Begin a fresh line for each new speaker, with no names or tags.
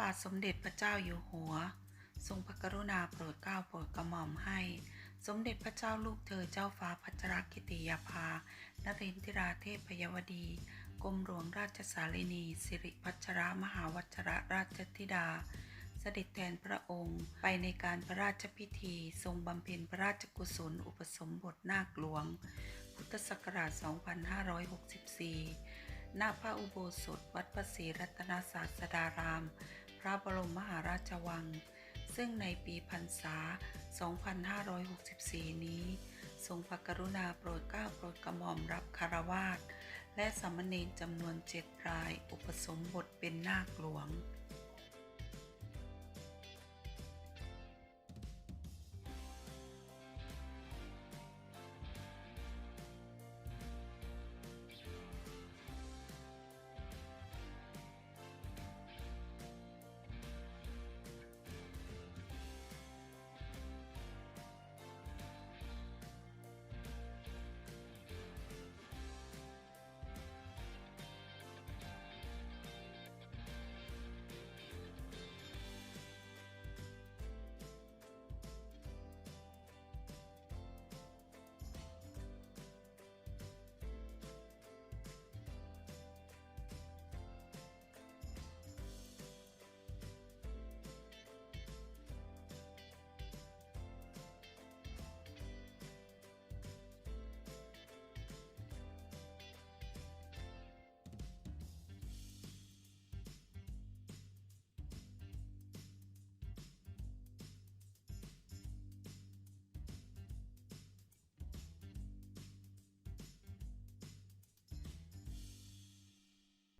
บาทสมเด็จพระเจ้าอยู่หัว ทรงพระกรุณาโปรดเกล้าโปรดกระหม่อมให้ สมเด็จพระเจ้าลูกเธอเจ้าฟ้าพัชรกิติยาภานรินทิราเทพยวดี กรมหลวงราชสารินี สิริพัชรมหาวัชรราชธิดา เสด็จแทนพระองค์ ไปในการพระราชพิธี ทรงบำเพ็ญพระราชกุศล อุปสมบทนาคหลวง พุทธศักราช 2564 ณ พระอุโบสถ วัดพระศรีรัตนศาสดาราม พระบรมมหาราชวัง ซึ่งในปีพรรษา 2564 นี้ ทรงพระกรุณาโปรดเกล้าโปรดกระหม่อมรับคารวาสและสามเณรจำนวนเจ็ดราย อุปสมบทเป็นนาคหลวง